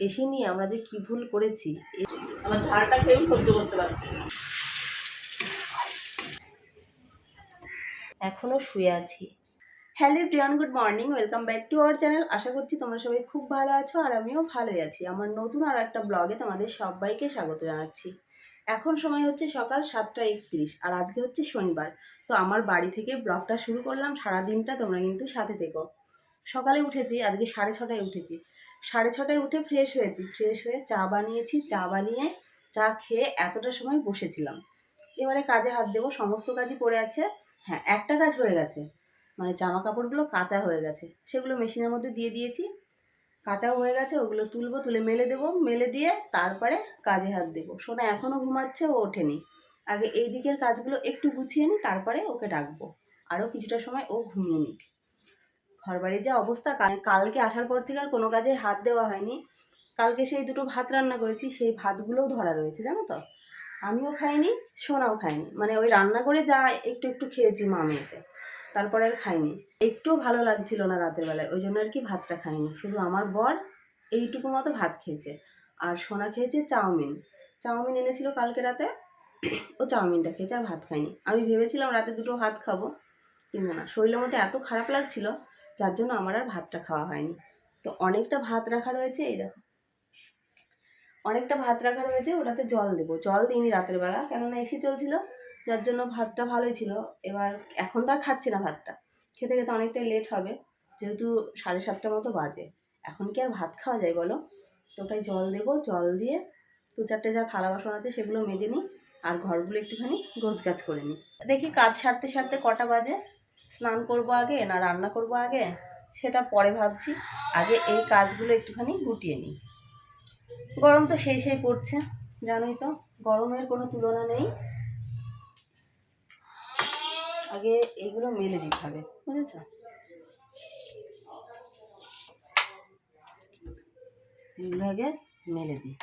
এসে নিয়ে আমরা যে কি ভুল করেছি আমার ঝালটা খেয়েও সহ্য করতে পারছি না। এখনও শুয়ে আছি। Hello Priyan good morning welcome back to our channel. আশা করছি তোমরা সবাই খুব ভালো আছো আর আমিও ভালোই আছি। আমার নতুন আর একটা ব্লগে তোমাদের সবাইকে স্বাগত জানাচ্ছি। এখন সময় হচ্ছে সকাল সাতটা একত্রিশ আর আজকে হচ্ছে শনিবার। তো আমার বাড়ি থেকে ব্লগটা শুরু করলাম সারা দিনটা তোমরা কিন্তু সাথে থেকো। সকালে উঠেছি আজকে সাড়ে ছটায় উঠেছি। সাড়ে ছটায় উঠে ফ্রেশ হয়েছি। ফ্রেশ হয়ে চা বানিয়েছি, চা বানিয়ে চা খেয়ে এতটা সময় বসেছিলাম। এবারে কাজে হাত দেবো, সমস্ত কাজই পড়ে আছে। হ্যাঁ একটা কাজ হয়ে গেছে। মানে জামা কাপড়গুলো কাঁচা হয়ে গেছে। সেগুলো মেশিনের মধ্যে দিয়ে দিয়েছি। কাঁচাও হয়ে গেছে, ওগুলো তুলবো, তুলে মেলে দেবো। মেলে দিয়ে তারপরে কাজে হাত দেবো। সোনা এখনও ঘুমাচ্ছে, ও ওঠেনি। আগে এই দিকের কাজগুলো একটু গুছিয়ে নিই, তারপরে ওকে ডাকবো। আরও কিছুটা সময় ও ঘুমিয়ে নিক। ঘরবাড়ির যা অবস্থা, কাল- কালকে আসার পর থেকে আর কোনো কাজে হাত দেওয়া হয়নি। কালকে সেই দুটো ভাত রান্না করেছি, সেই ভাতগুলোও ধরা রয়েছে, জানো তো? আমিও খাইনি, সোনাও খাইনি। মানে ওই রান্না করে যা একটু একটু খেয়েছি মা মেয়েতে, তারপরে আর খাইনি। একটুও ভালো লাগছিল না রাতের বেলায়, ওই জন্য আর কি ভাতটা খাইনি। শুধু আমার বর এইটুকু মতো ভাত খেয়েছে। আর সোনা খেয়েছে চাউমিন। চাউমিন এনেছিল কালকে রাতে, ও চাউমিনটা খেয়েছে আর ভাত খাইনি আমি ভেবেছিলাম রাতে দুটো ভাত খাব। কিন্তু না। শরীরের মধ্যে এত খারাপ লাগছিল, যার জন্য আমার আর ভাতটা খাওয়া হয়নি। তো অনেকটা ভাত রাখা রয়েছে, এই দেখো। অনেকটা ভাত রাখা রয়েছে, ওটাতে জল দেবো। জল দিইনি রাতের বেলা, কেননা এসি চলছিল, যার জন্য ভাতটা ভালোই ছিল। এবার এখন তো আর খাচ্ছি না ভাতটা। খেতে খেতে অনেকটাই লেট হবে, যেহেতু সাড়ে সাতটার মতো বাজে। এখন কি আর ভাত খাওয়া যায় বলো? তো ওটাই জল দেবো, জল দিয়ে দু চারটে যা থালা বাসন আছে সেগুলো মেজে নিই, আর ঘরগুলো একটুখানি গোছগাছ করে নিই। দেখি কাজ সারতে সারতে কটা বাজে। স্নান করব আগে না রান্না করব আগে, সেটা পরে ভাবছি। আগে এই কাজগুলো একটুখানি গুটিয়ে নিই। গরম তো সেই সেই পড়ছে, জানোই তো, গরমের কোনো তুলনা নেই। আগে এইগুলো মেলে দিতে হবে, বুঝেছ? এগুলো আগে মেলে দিই।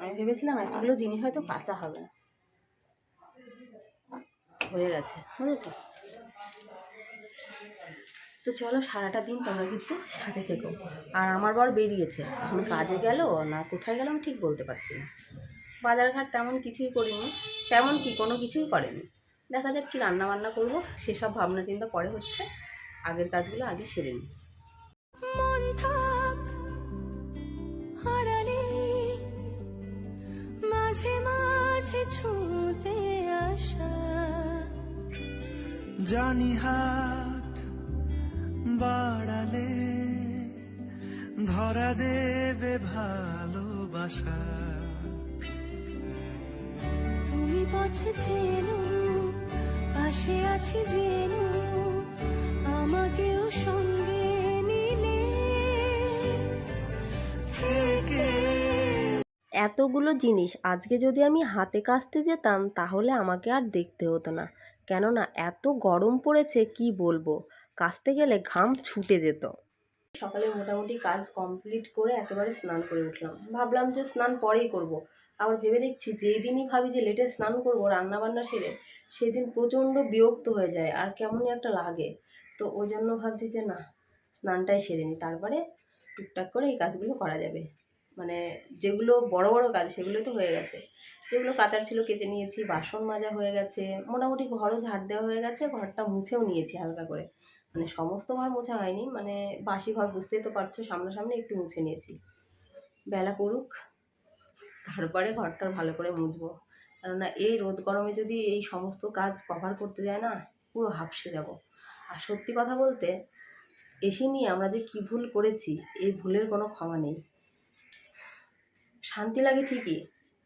আমি ভেবেছিলাম এতগুলো জিনিস হয়তো কাঁচা হবে না। হয়ে গেছে, বুঝেছ? তো চলো সারাটা দিন তোমরা কিন্তু সাথে থেকো। আর আমার বর বেরিয়েছে, এখন কাজে গেল, না কোথায় গেল আমি ঠিক বলতে পারছি না। বাজারঘাট তেমন কিছুই করিনি, তেমন কি, কোনো কিছুই করেনি। দেখা যাক কী রান্না বান্না করব, সেসব ভাবনা চিন্তা পরে হচ্ছে, আগের কাজগুলো আগে সেরে থাক মাঝে মাঝে ছুঁতে আসা। জানি হাত বাড়ালে ধরা দেবে ভালোবাসা। তুমি পথে চেনো পাশে আছি জেনো আমাকেও সঙ্গে নিলে। থেকে এতগুলো জিনিস আজকে যদি আমি হাতে কাচতে যেতাম তাহলে আমাকে আর দেখতে হতো না। কেননা এত গরম পড়েছে, কি বলব? কাচতে গেলে ঘাম ছুটে যেত। সকালে মোটামুটি কাজ কমপ্লিট করে একেবারে স্নান করে উঠলাম। ভাবলাম যে স্নান পরেই করব। আবার ভেবে দেখছি যেই দিনই ভাবি যে লেটে স্নান করব রান্না বান্না সেরে সেই দিন প্রচণ্ড বিরক্ত হয়ে যায় আর কেমনই একটা লাগে। তো ওই জন্য ভাবছি যে না, স্নানটাই সেরে নিই। তারপরে টুকটাক করে এই কাজগুলো করা যাবে। মানে যেগুলো বড় বড় কাজ সেগুলো তো হয়ে গেছে। যেগুলো কাচার ছিল কেচে নিয়েছি, বাসন মাজা হয়ে গেছে, মোটামুটি ঘরও ঝাড় দেওয়া হয়ে গেছে, ঘরটা মুছেও নিয়েছি হালকা করে। মানে সমস্ত ঘর মোছা হয়নি মানে বাসি ঘর বুঝতেই তো পারছ, সামনাসামনি একটু মুছে নিয়েছি। বেলা করুক, তারপরে ঘরটা ভালো করে মুছবো। কেননা এই রোদ গরমে যদি এই সমস্ত কাজ কভার করতে যায় না, পুরো হাঁপসে যাব। আর সত্যি কথা বলতে, এসে নিয়ে আমরা যে কী ভুল করেছি, এই ভুলের কোনো ক্ষমা নেই। শান্তি লাগে ঠিকই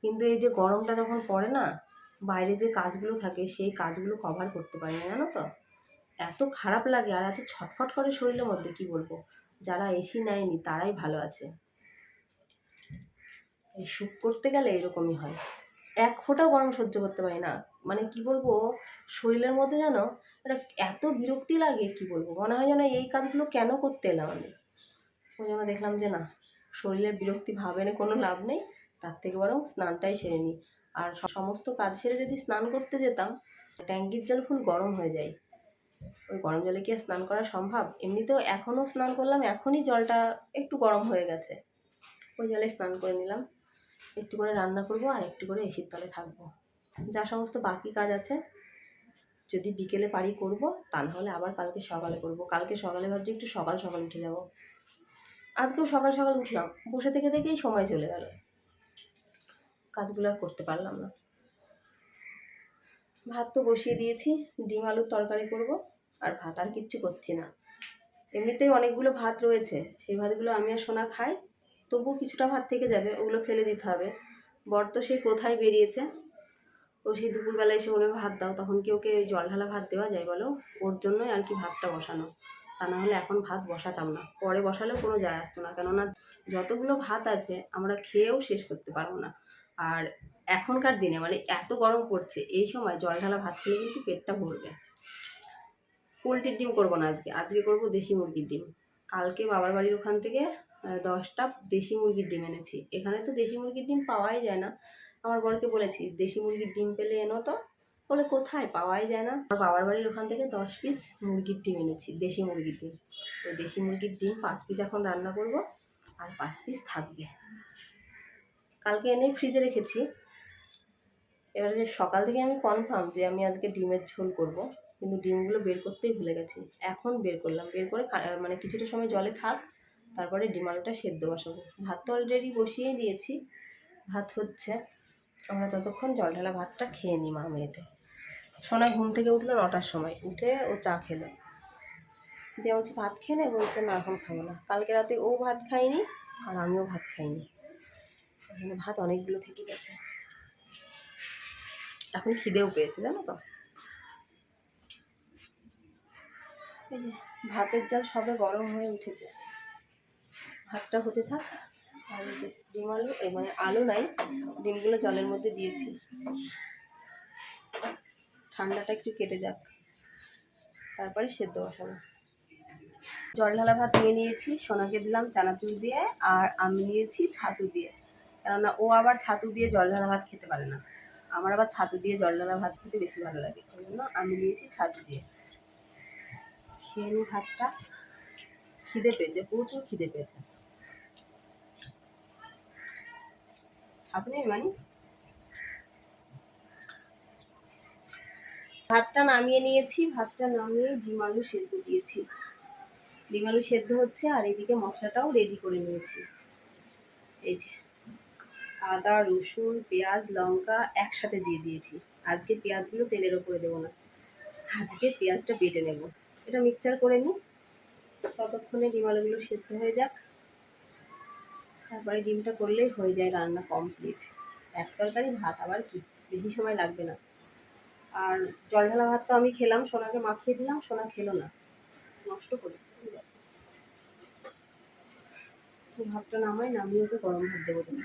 কিন্তু এই যে গরমটা যখন পড়ে না, বাইরে যে কাজগুলো থাকে, সেই কাজগুলো কভার করতে পারি না, জানো তো? এত খারাপ লাগে আর এত ছটফট করে শরীরের মধ্যে, কি বলব? যারা এসি নেয়নি, তারাই ভালো আছে। এই সুখ করতে গেলে এরকমই হয়। এক ফোঁটাও গরম সহ্য করতে পারি না। মানে কি বলব? শরীরের মধ্যে যেন এটা এত বিরক্তি লাগে, কি বলব? মনে হয় যেন এই কাজগুলো কেন করতে এলাম আমি? ওই জন্য দেখলাম যে না শরীরে বিরক্তি ভাব এনে কোনো লাভ নেই। তার থেকে বরং স্নানটাই সেরে নিই। আর সমস্ত কাজ সেরে যদি স্নান করতে যেতাম, ট্যাঙ্কির জল ফুল গরম হয়ে যায়। ওই গরম জলে কি স্নান করা সম্ভব? এমনিতেও এখনও স্নান করলাম, এখনই জলটা একটু গরম হয়ে গেছে। ওই জলে স্নান করে নিলাম। একটু করে রান্না করব আর একটু করে এসির তলে থাকব। যা সমস্ত বাকি কাজ আছে, যদি বিকেলে পারি করব, তা নাহলে আবার কালকে সকালে করব। কালকে সকালে ভাবছি একটু সকাল সকাল উঠে যাব। আজকেও সকাল সকাল উঠলাম। বসে থেকে থেকেই সময় চলে গেল। কাজগুলো আর করতে পারলাম না। ভাত তো বসিয়ে দিয়েছি, ডিম আলুর তরকারি করব, আর ভাত আর কিচ্ছু করছি না। এমনিতেই অনেকগুলো ভাত রয়েছে, সেই ভাতগুলো আমি আর সোনা খাই, তবুও কিছুটা ভাত থেকে যাবে, ওগুলো ফেলে দিতে হবে। বর তো সেই কোথায় বেরিয়েছে, ও সেই দুপুরবেলা এসে বলবে, ভাত দাও। তখন কি ওকে ওই জল ঢালা ভাত দেওয়া যায় বলো? ওর জন্যই আর কি ভাতটা বসানো। তা না হলে এখন ভাত বসাতাম না। পরে বসালেও কোনো যায় আসতো না। কেননা যতগুলো ভাত আছে, আমরা খেয়েও শেষ করতে পারব না। আর এখনকার দিনে মানে এত গরম পড়ছে, এই সময় জল ঢালা ভাত খেলে কিন্তু পেটটা ভরবে। পোলট্রির ডিম করব না আজকে আজকে করব দেশি মুরগির ডিম। কালকে বাবার বাড়ির ওখান থেকে দশটা দেশি মুরগির ডিম এনেছি। এখানে তো দেশি মুরগির ডিম পাওয়াই যায় না। আমার বরকে বলেছি, দেশি মুরগির ডিম পেলে এনো তো। বলে, কোথায়? পাওয়াই যায় না। আমার বাবার বাড়ির ওখান থেকে দশ পিস মুরগির ডিম এনেছি, দেশি মুরগির ডিম। ওই দেশি মুরগির ডিম পাঁচ পিস এখন রান্না করব, আর পাঁচ পিস থাকবে। কালকে এনে ফ্রিজে রেখেছি। এবার যে সকাল থেকে আমি কনফার্ম যে আমি আজকে ডিমের ঝোল করব, কিন্তু ডিমগুলো বের করতেই ভুলে গেছি। এখন বের করলাম। বের করে মানে কিছুটা সময় জলে থাক, তারপরে ডিম আলুটা সেদ্ধ বসাবো। ভাত তো অলরেডি বসিয়েই দিয়েছি। ভাত হচ্ছে, আমরা ততক্ষণ জল ঢালা ভাতটা খেয়ে নিই মা মেয়েতে সোনা ঘুম থেকে উঠল নটার সময়। উঠে ও চা খেলো। দিয়ে বলছে, ভাত খেয়ে নে? বলছে, না, এখন খাব না। কালকে রাতে ও ভাত খায়নি আর আমিও ভাত খাইনি। জন্য ভাত অনেকগুলো থেকে গেছে। এখন খিদেও পেয়েছে, জানো তো? এই যে, ভাতের জল সবে গরম হয়ে উঠেছে। ভাতটা হতে থাক, আর ডিম আলু এই মানে আলু নাই, ডিমগুলো জলের মধ্যে দিয়েছি। ঠান্ডাটা একটু কেটে যাক। তারপরে সেদ্ধ বসাবো। জল ঢালা ভাত নিয়ে নিয়েছি, সোনাকে দিলাম চানাচুর দিয়ে, আর আমি নিয়েছি, ছাতু দিয়ে। কেননা ও আবার ছাতু দিয়ে জল ঢালা ভাত খেতে পারে না। আমার আবার ছাতু দিয়ে জল ঢালা ভাত খেতে বেশি ভালো লাগে। ওই জন্য আমি নিয়েছি ছাতু দিয়ে। খেয়ে নিই ভাতটা। খিদে পেয়েছে, প্রচুর খিদে পেয়েছে। ছাতু নেই মানে? ভাতটা নামিয়ে নিয়েছি, ভাতটা নামিয়ে ডিম আলু সেদ্ধ দিয়েছি। ডিম আলু সেদ্ধ হচ্ছে আর এদিকে মশলাটাও রেডি করে নিয়েছি। এই যে। আদা, রসুন, পেঁয়াজ, লঙ্কা একসাথে দিয়ে দিয়েছি। আজকে পেঁয়াজগুলো তেলের ওপরে দেবো না। আজকে পেঁয়াজটা বেটে নেব। এটা মিক্সচার করে নিই। ততক্ষণে ডিম আলুগুলো সেদ্ধ হয়ে যাক। তারপরে ডিমটা করলেই হয়ে যায় রান্না কমপ্লিট। এক তরকারি ভাত আবার কি? বেশি সময় লাগবে না। আর জল ঢালা ভাত তো আমি খেলাম, সোনাকে মাখিয়ে দিলাম, সোনা খেলো না। নষ্ট করেছে। ভাতটা নামায় নামিয়ে ওকে গরম ভাত দেবো। তুমি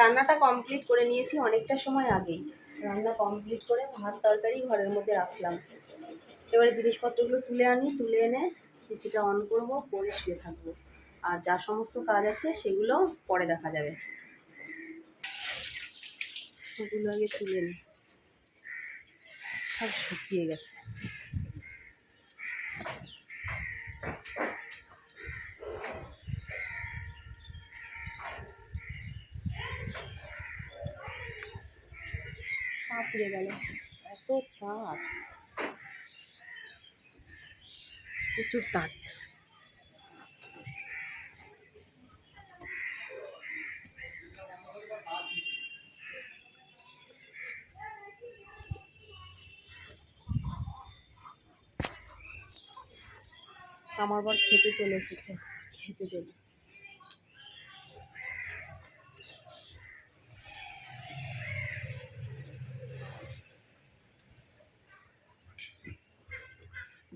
রান্নাটা কমপ্লিট করে নিয়েছি অনেকটা সময় আগেই। রান্না কমপ্লিট করে ভাত, তরকারি ঘরের মধ্যে রাখলাম। এবারে জিনিসপত্রগুলো তুলে আনি, তুলে এনে এসিটা অন করব, পরে শুয়ে থাকব। আর যা সমস্ত কাজ আছে সেগুলো পরে দেখা যাবে। সেগুলো আগে তুলে নিই সব শুকিয়ে গেছে। পুড়ে গেল। এত তাপ প্রচুর তাপ আমার বর খেতে চলে এসেছে। খেতে দেবে।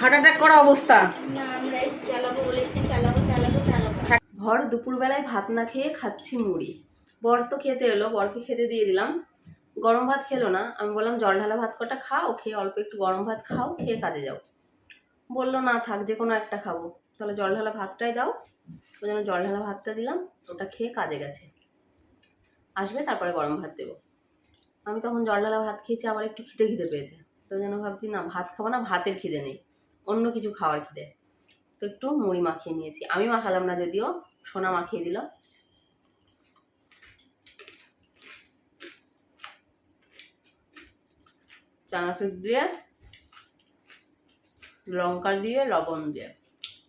হার্ট অ্যাটাক করা অবস্থা। ভর দুপুরবেলায় ভাত না খেয়ে খাচ্ছি মুড়ি। বর তো খেতে এলো বরকে খেতে দিয়ে দিলাম। গরম ভাত খেলো না আমি বললাম জল ঢালা ভাত কটা খাও খেয়ে অল্প একটু গরম ভাত খাও খেয়ে কাজে যাও। বলল না থাক যে কোনো একটা খাব। তাহলে জল ঢালা ভাতটাই দাও। ওই জন্য জল ঢালা ভাতটা দিলাম ওটা খেয়ে কাজে গেছে। আসবে তারপরে গরম ভাত দেবো। আমি তখন জল ঢালা ভাত খেয়েছি আবার একটু খিদে খিদে পেয়েছে। তো জন্য ভাবছি না ভাত খাব না ভাতের খিদে নেই। অন্য কিছু খাওয়ার খিদে। তো একটু মুড়ি মাখিয়ে নিয়েছি। আমি মাখালাম না যদিও, সোনা মাখিয়ে দিল। চানাচুর দিয়ে লঙ্কা দিয়ে, লবণ দিয়ে।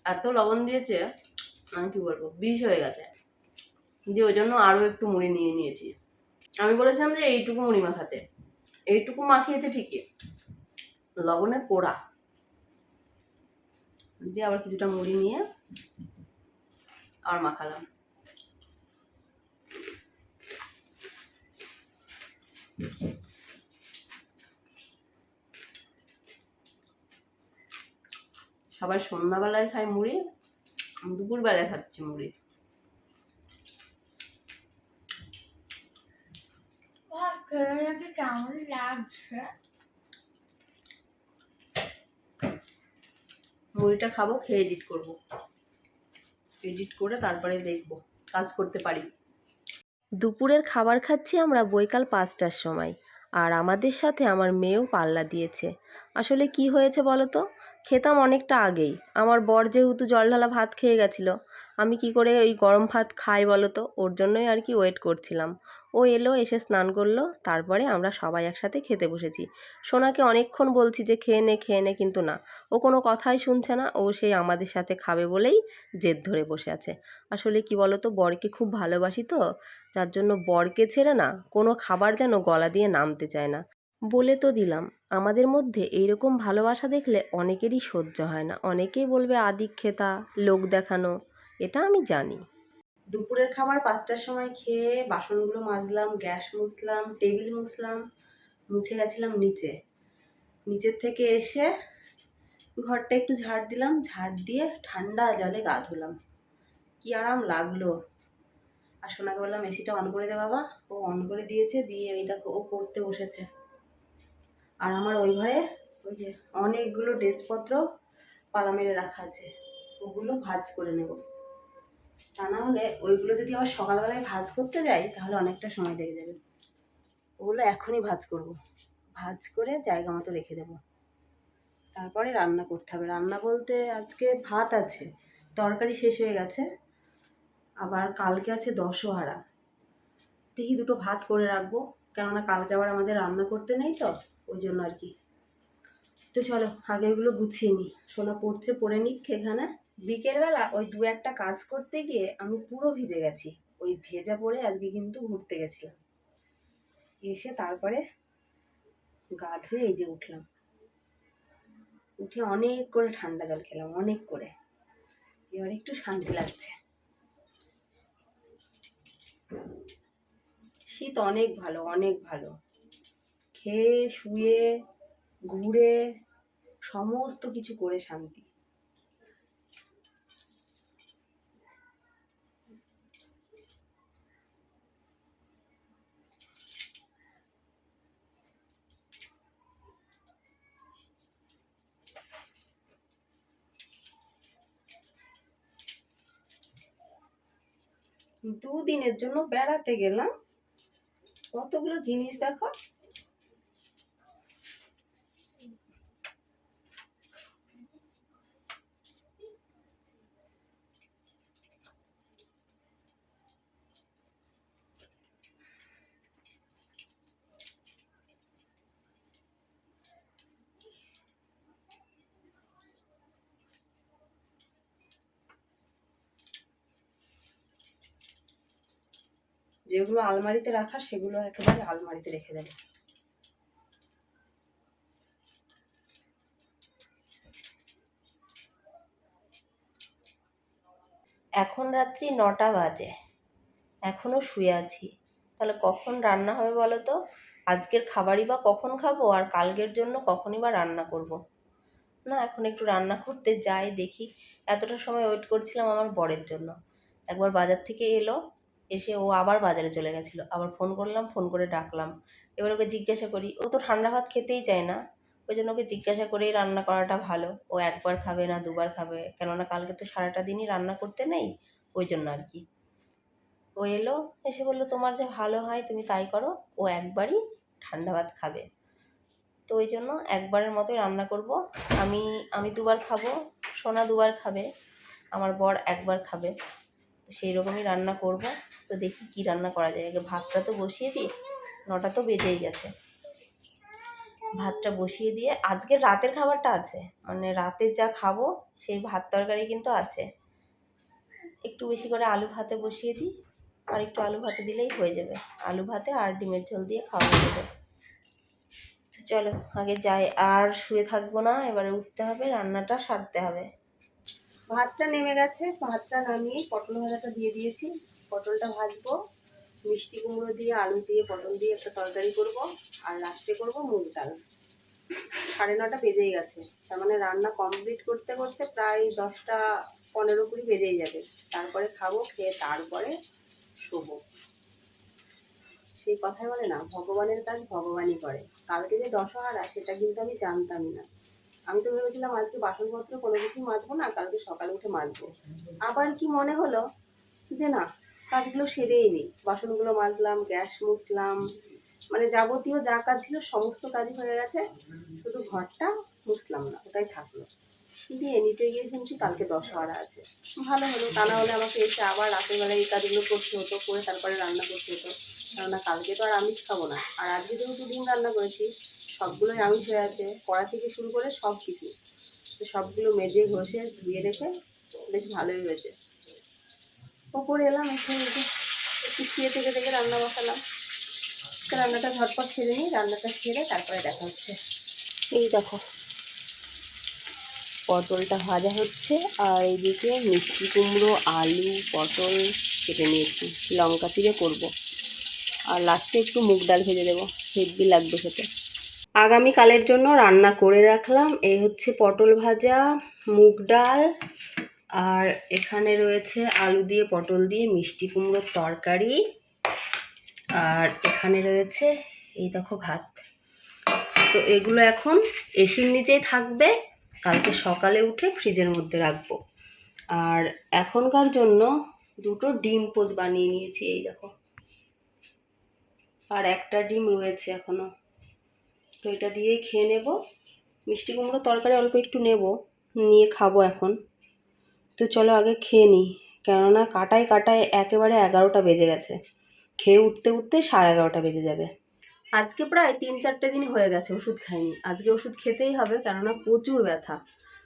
এত লবণ দিয়েছে আমি কি বলব, বিষ হয়ে গেছে। দিয়ে ওই জন্য আরও একটু মুড়ি নিয়ে নিয়েছি। আমি বলেছিলাম যে এইটুকু মুড়ি মাখাতে। এইটুকু মাখিয়েছে ঠিকই। লবণে পোড়া। দিয়ে আবার কিছুটা মুড়ি নিয়ে আর মাখালাম। সবাই সন্ধ্যাবেলায় খায় মুড়ি দুপুরবেলায় খাচ্ছি মুড়ি। কেমন লাগছে। মুড়িটা খাব, খেয়ে এডিট করব। এডিট করে তারপরে দেখব, কাজ করতে পারি। দুপুরের খাবার খাচ্ছি আমরা বৈকাল পাঁচটার সময়। আর আমাদের সাথে আমার মেয়েও পাল্লা দিয়েছে। আসলে কি হয়েছে বলো তো? খেতাম অনেকটা আগেই। আমার বর যেহেতু জল ঢালা ভাত খেয়ে গেছিল, আমি কি করে ওই গরম ভাত খাই বলো তো? ওর জন্যই আর কি ওয়েট করছিলাম। ও এলো, এসে স্নান করল। তারপরে আমরা সবাই একসাথে খেতে বসেছি। সোনাকে অনেকক্ষণ বলছি যে, খেয়ে নে খেয়ে নে। কিন্তু না, ও কোনো কথাই শুনছে না। ও সেই আমাদের সাথে খাবে বলেই জেদ ধরে বসে আছে। আসলে কি বলো তো বরকে খুব ভালোবাসি তো, যার জন্য বরকে ছেড়ে না, কোনো খাবার যেন গলা দিয়ে নামতে চায় না। বলে তো দিলাম, আমাদের মধ্যে এইরকম ভালোবাসা দেখলে অনেকেরই সহ্য হয় না। অনেকেই বলবে, আদিক্ষেতা, লোক দেখানো। এটা আমি জানি। দুপুরের খাবার পাঁচটার সময় খেয়ে বাসনগুলো মাজলাম, গ্যাস মুছলাম, টেবিল মুছলাম, মুছে গেছিলাম নিচে। নিচের থেকে এসে ঘরটা একটু ঝাড় দিলাম, ঝাড় দিয়ে ঠান্ডা জলে গা ধুলাম। কি আরাম লাগল। আর সোনাকে বললাম, এসিটা অন করে দে বাবা। ও অন করে দিয়েছে, দিয়ে ওই দেখো ও পড়তে বসেছে। আর আমার ওই ঘরে ওই যে অনেকগুলো ড্রেসপত্র পালা মেরে রাখা আছে। ওগুলো ভাজ করে নেব। তা না হলে ওইগুলো যদি আবার সকালবেলায় ভাজ করতে যাই, তাহলে অনেকটা সময় লেগে যাবে। ওগুলো এখনই ভাজ করব। ভাজ করে জায়গা মতো রেখে দেবো। তারপরে রান্না করতে হবে। রান্না বলতে আজকে ভাত আছে, তরকারি শেষ হয়ে গেছে, আবার কালকে আছে দশহারা। দেখি দুটো ভাত করে রাখব, কেননা কালকে আবার আমাদের রান্না করতে নেই তো, ওই জন্য আর কি। তো চলো, আগে ওগুলো গুছিয়ে নিই। সোনা পড়ছে, পড়ে নিক এখানে। বিকেলবেলা ওই দু একটা কাজ করতে গিয়ে আমি পুরো ভিজে গেছি। ওই ভেজা পরে আজকে কিন্তু ঘুরতে গেছিলাম। এসে তারপরে গা ধুয়ে এই যে উঠলাম। উঠে অনেক করে ঠান্ডা জল খেলাম, অনেক করে। এবার একটু শান্তি লাগছে। শীত অনেক ভালো অনেক ভালো। খেয়ে, শুয়ে, ঘুরে সমস্ত কিছু করে শান্তি। দুদিনের জন্য বেড়াতে গেলাম। কতগুলো জিনিস দেখো। যেগুলো আলমারিতে রাখা, সেগুলো একেবারে আলমারিতে রেখে দেবে। এখন রাত্রি নটা বাজে। এখনও শুয়ে আছি। তাহলে কখন রান্না হবে বলো তো? আজকের খাবারই বা কখন খাব আর কালকের জন্য কখনই বা রান্না করব। না, এখন একটু রান্না করতে যাই, দেখি। এতটা সময় ওয়েট করছিলাম আমার বরের জন্য। একবার বাজার থেকে এলো এসে ও আবার বাজারে চলে গেছিল। আবার ফোন করলাম ফোন করে ডাকলাম। এবার ওকে জিজ্ঞাসা করি, ও তো ঠান্ডা ভাত খেতেই চায় না? ওই জন্য ওকে জিজ্ঞাসা করেই রান্না করাটা ভালো। ও একবার খাবে না, দুবার খাবে। কেননা কালকে তো সারাটা দিনই রান্না করতে নেই, ওই জন্য আর কি। ও এলো, এসে বলল, তোমার যে ভালো হয়, তুমি তাই করো। ও একবারই ঠান্ডা ভাত খাবে। তো ওই জন্য একবারের মতোই রান্না করব। আমি আমি দুবার খাব, সোনা দুবার খাবে, আমার বর একবার খাবে। সেই রকমই রান্না করব। তো দেখি কি রান্না করা যায়। আগে ভাতটা তো বসিয়ে দিই, নটা তো বেজেই গেছে। ভাতটা বসিয়ে দিয়ে আজকের রাতের খাবারটা আছে। মানে রাতে যা খাব, সেই ভাত তরকারি কিন্তু আছে। একটু বেশি করে আলু ভাতে বসিয়ে দিই, আর একটু আলু ভাতে দিলেই হয়ে যাবে। আলু ভাতে আর ডিমের ঝোল দিয়ে খাওয়া যাবে। তো চলো, আগে যাই। আর শুয়ে থাকব না, এবারে উঠতে হবে, রান্নাটা সারতে হবে। ভাতটা নেমে গেছে। ভাতটা নামিয়ে পটল ভাজাটা দিয়ে দিয়েছি। পটলটা ভাজবো। মিষ্টি কুমড়ো দিয়ে, আলু দিয়ে, পটল দিয়ে একটা তরকারি করব। আর রাত্রে করব মুগ ডাল। সাড়ে নটা বেজেই গেছে। তার মানে রান্না কমপ্লিট করতে করতে প্রায় দশটা পনেরো কুড়ি বেজেই যাবে। তারপরে খাব, খেয়ে তারপরে শোবো। সেই কথাই বলে না, ভগবানের কাজ ভগবানই করে। কালকে যে দশহারা, সেটা কিন্তু আমি জানতামই না। আমি তো ভেবেছিলাম আজকে বাসনপত্র কোনো কিছু মাজবো না, কালকে সকালে উঠে মাজবো। আবার কি মনে হলো যে না, কাজগুলো সেরেই নিই। বাসনগুলো মাজলাম, গ্যাস মুছলাম মানে যাবতীয় যা কাজ ছিল সমস্ত কাজই হয়ে গেছে। শুধু ঘরটা মুছলাম না, ওটাই থাকল। দিয়ে নিতে গিয়ে শুনছি কালকে দশহারা আছে। ভালো হলো, তা না হলে আমাকে এসে আবার রাতের বেলায় এই কাজগুলো করতে হতো, করে তারপরে রান্না করতে হতো। কেননা কালকে তো আর আমিষ খাব না। আর আজকে যেহেতু ডিম রান্না করেছি সবগুলোই আমিষ হয়ে আছে। কড়া থেকে শুরু করে সব কিছু। তো সবগুলো মেজে ঘষে ধুয়ে রেখে বেশ ভালোই হয়েছে। ওপরে এলাম এসে একটু শুয়ে থেকে থেকে রান্না বসালাম। রান্নাটা ঝটপট ছেড়ে নিই, রান্নাটা ছেড়ে তারপরে দেখা হচ্ছে। এই দেখো। পটলটা ভাজা হচ্ছে, আর এইদিকে মিষ্টি কুমড়ো, আলু, পটল কেটে নিয়েছি। লঙ্কা চিড়ে করব। আর লাস্টে একটু মুগ ডাল ভেজে দেবো। হেভি লাগবে খেতে। আগামীকালের জন্য রান্না করে রাখলাম। এই হচ্ছে পটল ভাজা, মুগ ডাল, আর এখানে রয়েছে আলু দিয়ে, পটল দিয়ে মিষ্টি কুমড়োর তরকারি। আর এখানে রয়েছে, এই দেখো ভাত। তো এগুলো এখন এসির নিচেই থাকবে। কালকে সকালে উঠে ফ্রিজের মধ্যে রাখব। আর এখনকার জন্য দুটো ডিম পোচ বানিয়ে নিয়েছি, এই দেখো। আর একটা ডিম রয়েছে এখনও। তো এটা দিয়েই খেয়ে নেব। মিষ্টি কুমড়ো তরকারি অল্প একটু নেব, নিয়ে খাব এখন। তো চলো আগে খেয়ে নিই, কেননা কাটায় কাটায় একেবারে এগারোটা বেজে গেছে। খেয়ে উঠতে উঠতে সাড়ে এগারোটা বেজে যাবে। আজকে প্রায় তিন চারটে দিন হয়ে গেছে ওষুধ খাইনি। আজকে ওষুধ খেতেই হবে, কেননা প্রচুর ব্যথা।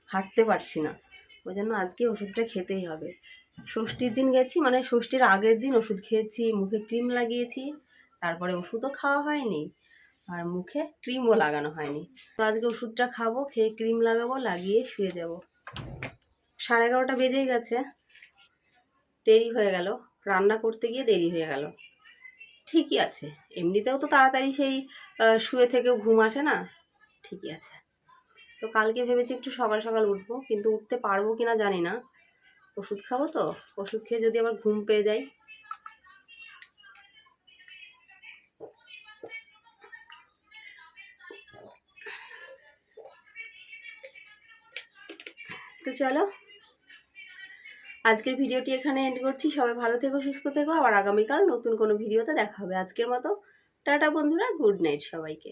হাঁটতে পারছি না। ওই জন্য আজকে ওষুধটা খেতেই হবে। ষষ্ঠীর দিন গেছি মানে ষষ্ঠীর আগের দিন ওষুধ খেয়েছি, মুখে ক্রিম লাগিয়েছি, তারপরে ওষুধও খাওয়া হয়নি। আর মুখে ক্রিমও লাগানো হয়নি। তো আজকে ওষুধটা খাব, খেয়ে ক্রিম লাগাবো, লাগিয়ে শুয়ে যাব। সাড়ে এগারোটা বেজেই গেছে। দেরি হয়ে গেল। রান্না করতে গিয়ে দেরি হয়ে গেল। ঠিকই আছে। এমনিতেও তো তাড়াতাড়ি সেই শুয়ে থেকেও ঘুম আসে না। ঠিকই আছে। তো কালকে ভেবেছি একটু সকাল সকাল উঠবো, কিন্তু উঠতে পারব কি না জানি না। ওষুধ খাব তো? ওষুধ খেয়ে যদি আবার ঘুম পেয়ে যাই। তো চলো। আজকের ভিডিওটি এখানে এন্ড করছি। সবাই ভালো থেকো, সুস্থ থেকো। আবার আগামীকাল নতুন কোনো ভিডিওতে দেখা হবে। আজকের মতো টাটা বন্ধুরা, গুড নাইট সবাইকে।